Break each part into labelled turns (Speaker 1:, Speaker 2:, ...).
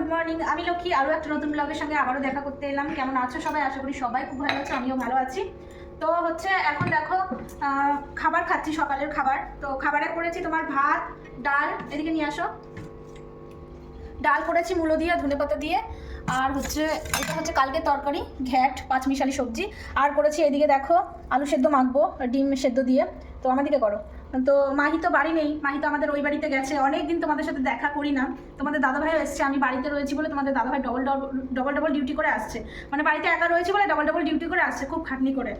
Speaker 1: Good morning. আমি লক্ষ্মী, আরও একটা নতুন ব্লগের সঙ্গে আবারও দেখা করতে এলাম। কেমন আছো সবাই? আশা করি সবাই খুব ভালো আছো, আমিও ভালো আছি। তো হচ্ছে, এখন দেখো খাবার খাচ্ছি সকালের খাবার। তো খাবারে করেছি তোমার ভাত, ডাল, এদিকে নিয়ে আসো। ডাল করেছি মূলো দিয়ে ধনেপাতা দিয়ে। আর হচ্ছে, এটা হচ্ছে কালকে তরকারি, ঘ্যাট, পাঁচমিশালি সবজি। আর করেছি এদিকে দেখো, আলু সেদ্ধ মাখবো ডিম সেদ্ধ দিয়ে। তো আমাদেরকে করো। তো মাহি তো বাড়ি নেই, মাহি তো আমাদের ওই বাড়িতে গেছে। অনেক দিন তোমাদের সাথে দেখা করি না। তোমাদের দাদাভাইও এসছে, আমি বাড়িতে রয়েছি বলে তোমাদের দাদাভাই double double double double duty করে আসছে। মানে বাড়িতে একা রয়েছে বলে ডবল ডবল ডিউটি করে আসছে, খুব খাটনি করে।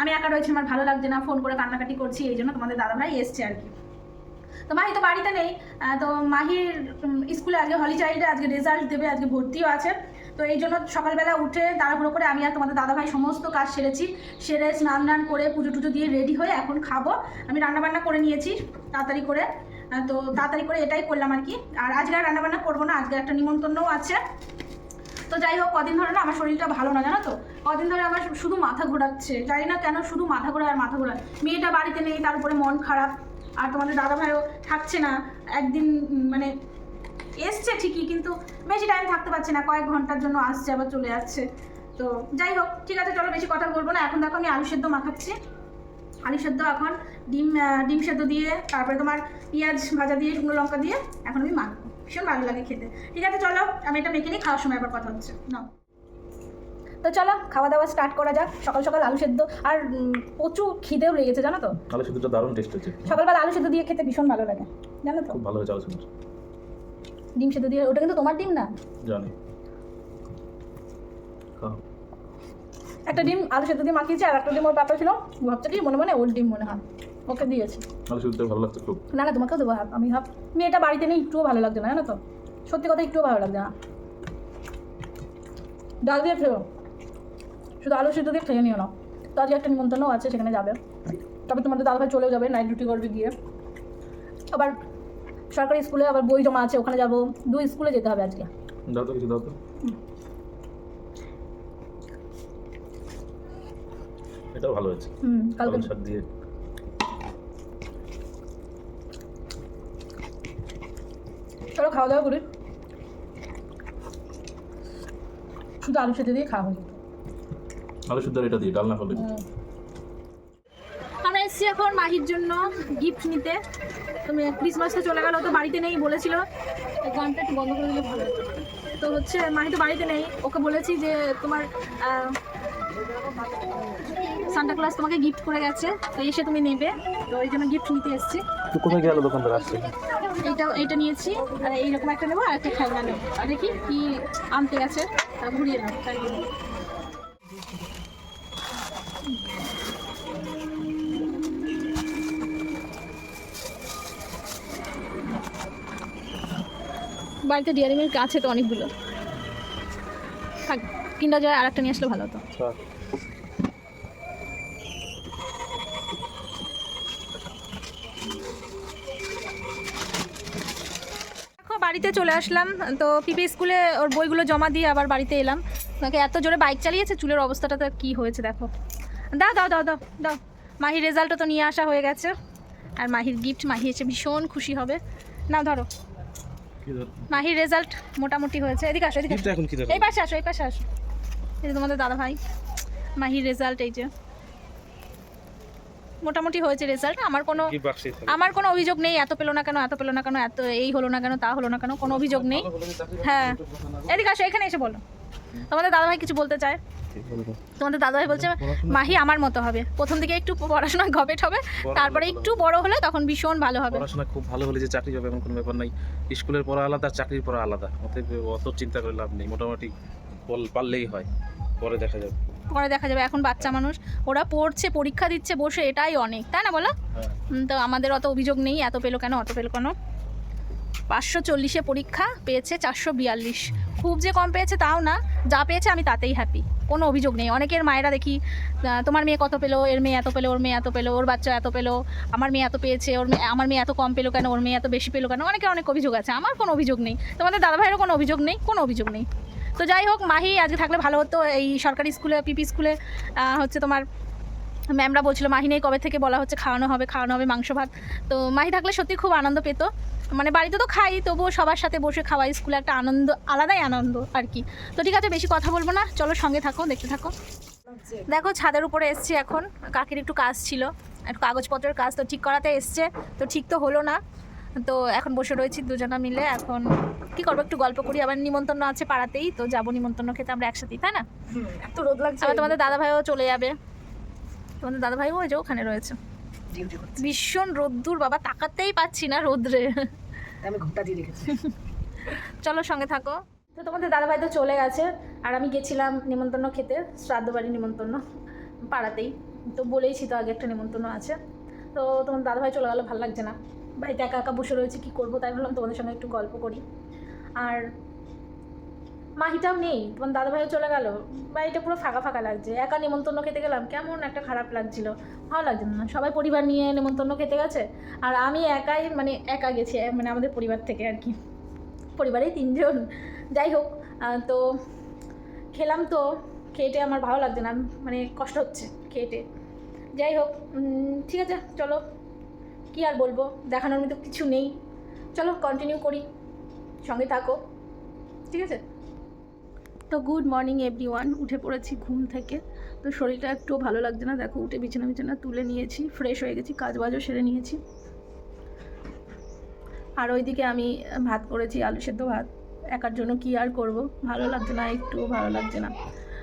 Speaker 1: আমি একা রয়েছি, আমার ভালো লাগছে না ফোন করে কান্নাকাটি করছি, এই জন্য তোমাদের দাদাভাই এসছে আর কি। তো মাহি তো বাড়িতে নেই তো মাহির স্কুলে আজকে হলিচাইল্ডে আজকে রেজাল্ট দেবে, আজকে ভর্তিও আছে। তো এই জন্য সকালবেলা উঠে তাড়াহুড়ো করে আমি আর তোমাদের দাদাভাই সমস্ত কাজ সেরেছি। সেরে স্নান টান করে পুজো টুজো দিয়ে রেডি হয়ে এখন খাব। আমি রান্নাবান্না করে নিয়েছি তাড়াতাড়ি করে। তো তাড়াতাড়ি করে এটাই করলাম আর কি। আর আজকে আর রান্নাবান্না করব না, আজকে একটা নিমন্ত্রণও আছে। তো যাই হোক, কদিন ধরে না আমার শরীরটা ভালো না, জানো তো? কদিন ধরে আমার শুধু মাথা ঘোরাচ্ছে। জানি না কেন শুধু মাথা ঘোরায় আর মাথা ঘোরায়। মেয়েটা বাড়িতে নেই, তার উপরে মন খারাপ। আর তোমাদের দাদাভাইও থাকছে না। একদিন মানে এসছে ঠিকই কিন্তু বেশি টাইম থাকতে পারছে না কয়েক ঘণ্টার জন্য আসছে আবার চলে যাচ্ছে তো যাই হোক ঠিক আছে চলো বেশি কথা বলব না। এখন দেখো আমি আলু সেদ্ধ মাখাচ্ছি। আলু সেদ্ধ এখন ডিম ডিম সেদ্ধ দিয়ে তারপরে তোমার পেঁয়াজ ভাজা দিয়ে শুকনো লঙ্কা দিয়ে এখন আমি মাখবো। ভীষণ ভালো লাগে খেতে। ঠিক আছে চলো আমি এটা মেখে নিই খাওয়ার সময় আবার কথা হচ্ছে। না তো চলো খাওয়া দাওয়া স্টার্ট করা যাক। সকাল সকাল আলু সেদ্ধ আর প্রচুর খিদেও লেগেছে জানো তো?
Speaker 2: আলু সেদ্ধটা দারুণ টেস্ট হচ্ছে
Speaker 1: সকালবেলা আলু সেদ্ধ দিয়ে খেতে ভীষণ ভালো লাগে জানো তো?
Speaker 2: খুব ভালো হয়েছে আলু সেদ্ধ।
Speaker 1: ডিম সেদ্ধ দিয়ে ওটা কিন্তু তোমার ডিম না?
Speaker 2: জানি।
Speaker 1: একটা ডিম আলু সেদ্ধ দিয়ে মাখিয়েছি আর একটা ডিম ওর পাতা ছিল। ভাবছে কি মনে মনে ওর ডিম মনে হয়। ওকে দিয়েছি।
Speaker 2: আলু সেদ্ধ ভালো লাগছে খুব।
Speaker 1: না না তোমাকেও দেবো। আমি ভাব মেয়েটা বাড়িতে নেই একটুও ভালো লাগছে না জানো তো? সত্যি কথা একটুও ভালো লাগছে না। ডাল দিয়ে খেও শুধু আলু সেদ্ধ দিয়ে খেয়ে নিও না। তো আজকে একটা নিমন্ত্রণও আছে সেখানে যাবে। তবে তোমাদের দাদাভাই চলেও যাবে নাইট ডিউটি করবে গিয়ে। আবার সরকারি স্কুলে আবার বই জমা আছে ওখানে যাব। দুই স্কুলে যেতে হবে আজকে।
Speaker 2: দাও তো কিছু দাও তো। এটাও ভালো হয়েছে।
Speaker 1: হুম কালকে
Speaker 2: শাক দিয়ে।
Speaker 1: চলো খাওয়া দাওয়া করি। শুধু আলু সেদ্ধ দিয়ে খাওয়া হয়ে
Speaker 2: আলু সেদ্ধ এটা দিয়ে ডাল না হলে
Speaker 1: আমরা এসেছি এখন মাহির জন্য গিফট নিতে। তুমি ক্রিসমাস তো চলে গেল তো বাড়িতে নেই বলেছিল। গানটা একটু বন্ধ করে দিলে ভালো হতো। তো হচ্ছে মাহি তো বাড়িতে নেই ওকে বলেছি যে তোমার সান্টা ক্লাস তোমাকে গিফট করে গেছে তো এসে তুমি নেবে। তো এই জন্য গিফট নিতে এসেছি।
Speaker 2: তো কোথায় গেল দোকানদার আসছে?
Speaker 1: এইটা এইটা নিয়েছি আর এইরকম একটা নেব আর একটা খেলনা নেব। আর দেখি কি আনতে গেছে তা ঘুরিয়ে নেব বাড়িতে ডিয়ারি মিল্ক আছে তো অনেকগুলো। থাক কিন্ডার জয় আর একটা নিয়ে আসলে ভালো হতো। দেখো বাড়িতে চলে আসলাম। তো পিপি স্কুলে ওর বইগুলো জমা দিয়ে আবার বাড়িতে এলাম। তাকে এত জোরে বাইক চালিয়েছে চুলের অবস্থাটা তো কি হয়েছে দেখো। দাও দাও দাও দাও দাও। মাহির রেজাল্টও তো নিয়ে আসা হয়ে গেছে। আর মাহির গিফট মাহি এসে ভীষণ খুশি হবে। না ধরো
Speaker 2: কি ধর।
Speaker 1: মাহির রেজাল্ট মোটামুটি হয়েছে। এদিকে আসো এদিকে
Speaker 2: এখন কি
Speaker 1: এই পাশে আসো এই পাশে আসো। এই যে তোমাদের দাদা ভাই মাহির রেজাল্ট এই যে। মোটামুটি হয়েছে রেজাল্ট আমার কোনো আমার কোনো অভিযোগ নেই এত পেল না কেন এত পেল না কেন এত এই হলো না কেন তা হলো না কেন কোনো অভিযোগ নেই। হ্যাঁ। এদিকে আসো এখানে এসে বলো। তোমাদের দাদাভাই কিছু বলতে চায়? তোমাদের দাদাভাই বলছে মাহি আমার মতো হবে। প্রথম দিকে একটু পড়াশোনা গবেট হবে তারপরে একটু বড় হলে তখন ভীষণ ভালো হবে।
Speaker 2: পড়াশোনা খুব ভালো হলে যে চাকরি হবে এমন কোনো ব্যাপার নাই। স্কুলের পড়া আলাদা চাকরির পড়া আলাদা। অতএব অত চিন্তা করে লাভ নেই। মোটামুটি বল- পারলেই হয়। পরে দেখা যাবে।
Speaker 1: পরে দেখা যাবে। এখন বাচ্চা মানুষ ওরা পড়ছে পরীক্ষা দিচ্ছে বসে এটাই অনেক। তাই না বলো?
Speaker 2: হ্যাঁ।
Speaker 1: তো আমাদের অত অভিযোগ নেই এত পেল কেন অত পেল কেন? পাঁচশো চল্লিশে পরীক্ষা পেয়েছে, চারশো বিয়াল্লিশ। খুব যে কম পেয়েছে তাও না, যা পেয়েছে আমি তাতেই হ্যাপি কোনো অভিযোগ নেই। অনেকের মায়েরা দেখি তোমার মেয়ে কত পেল, এর মেয়ে এত পেল, ওর মেয়ে এত পেল, ওর বাচ্চা এত পেল, আমার মেয়ে এত পেয়েছে, ওর মেয়ে, আমার মেয়ে এত কম পেল কেন, ওর মেয়ে এত বেশি পেল কেন, অনেকের অনেক অভিযোগ আছে। আমার কোনো অভিযোগ নেই। তোমাদের দাদা ভাইয়েরও কোনো অভিযোগ নেই, কোনো অভিযোগ নেই। তো যাই হোক, মাহি আজকে থাকলে ভালো হতো। এই সরকারি স্কুলে, পিপি স্কুলে হচ্ছে তোমার ম্যামরা বলছিল মাহি নেই কবে থেকে বলা হচ্ছে খাওয়ানো হবে খাওয়ানো হবে মাংস ভাত? তো মাহি থাকলে সত্যি খুব আনন্দ পেতো। মানে বাড়িতে তো খাই তবুও সবার সাথে বসে খাওয়াই স্কুলে একটা আনন্দ আলাদাই আনন্দ আর কি। তো ঠিক আছে বেশি কথা বলব না চলো সঙ্গে থাকো দেখতে থাকো। দেখো ছাদের উপরে এসছি এখন কাকির একটু কাজ ছিল একটু কাগজপত্রের কাজ তো ঠিক করাতে এসছে তো ঠিক তো হলো না। তো এখন বসে রয়েছি দুজনা মিলে এখন কি করব একটু গল্প করি আবার নিমন্ত্রণ আছে পাড়াতেই তো যাব নিমন্ত্রণ খেতে আমরা একসাথেই তাই না?
Speaker 3: এত রোদ লাগছে।
Speaker 1: তোমাদের দাদা ভাইও চলে যাবে। তোমাদের দাদা ওই যে ওখানে রয়েছে। ভীষণ রোদ্দুর বাবা তাকাতেই পাচ্ছি না রোদ্রে।
Speaker 3: আমি ঘুমটা দিয়ে রেখেছি।
Speaker 1: চলো সঙ্গে থাকো। তো তোমাদের দাদা ভাই তো চলে গেছে আর আমি গেছিলাম নিমন্ত্রণ খেতে শ্রাদ্ধ বাড়ি নিমন্ত্রণ পাড়াতেই। তো বলেইছি তো আগে একটা নিমন্ত্রণ আছে। তো তোমার দাদা ভাই চলে গেলো ভালো লাগছে না। বাড়িতে একা একা বসে রয়েছে কী করব? তাই ভাবলাম তোমাদের সঙ্গে একটু গল্প করি। আর মাহিটাও নেই, তোমার দাদা ভাইও চলে গেল। বাড়িটা পুরো ফাঁকা ফাঁকা লাগছে। একা নেমন্তন্ন খেতে গেলাম, কেমন একটা খারাপ লাগছিল। ভালো লাগছে না সবাই পরিবার নিয়ে নেমন্তন্ন খেতে গেছে। আর আমি একাই মানে একা গেছি মানে আমাদের পরিবার থেকে আর কি। পরিবারেই তিনজন। যাই হোক তো খেলাম তো খেয়েটে আমার ভালো লাগছে না মানে কষ্ট হচ্ছে খেয়েটে যাই হোক ঠিক আছে, চলো। কি আর বলব, দেখানোর মতো কিছু নেই। চলো কন্টিনিউ করি। সঙ্গে থাকো। ঠিক আছে? তো গুড মর্নিং এভরি ওয়ান উঠে পড়েছি ঘুম থেকে। তো শরীরটা একটু ভালো লাগছে না। দেখো, উঠে বিছানা বিছানা তুলে নিয়েছি। ফ্রেশ হয়ে গেছি কাজ বাজও সেরে নিয়েছি। আর ওইদিকে আমি ভাত করেছি, আলু সেদ্ধ ভাত। একার জন্য কি আর করব? ভালো লাগছে না, একটুও ভালো লাগছে না।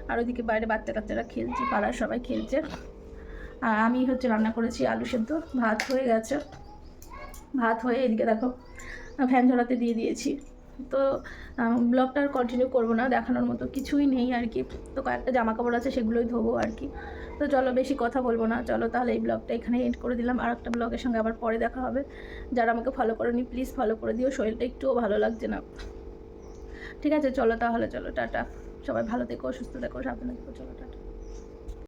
Speaker 1: আর ওইদিকে বাইরে বাচ্চা কাচ্চারা খেলছে, পাড়ার সবাই খেলছে। আর আমি হচ্ছে রান্না করেছি আলু সেদ্ধ। ভাত হয়ে গেছে। ভাত হয়ে এদিকে দেখো, ফ্যান ঝরাতে দিয়ে দিয়েছি। তো ব্লগটা আর কন্টিনিউ করব না, দেখানোর মতো কিছুই নেই আর কি। তো কয়েকটা জামা কাপড় আছে সেগুলোই ধোবো আর কি। তো চলো বেশি কথা বলব না, চলো তাহলে এই ব্লগটা এখানে এন্ড করে দিলাম। আর একটা ব্লগের সঙ্গে আবার পরে দেখা হবে। যারা আমাকে ফলো করেনি প্লিজ ফলো করে দিও, শরীরটা একটুও ভালো লাগছে না। ঠিক আছে, চলো তাহলে, চলো, টাটা। সবাই ভালো থেকো, সুস্থ থেকো, সাবধানে থেকো, চলো, টাটা।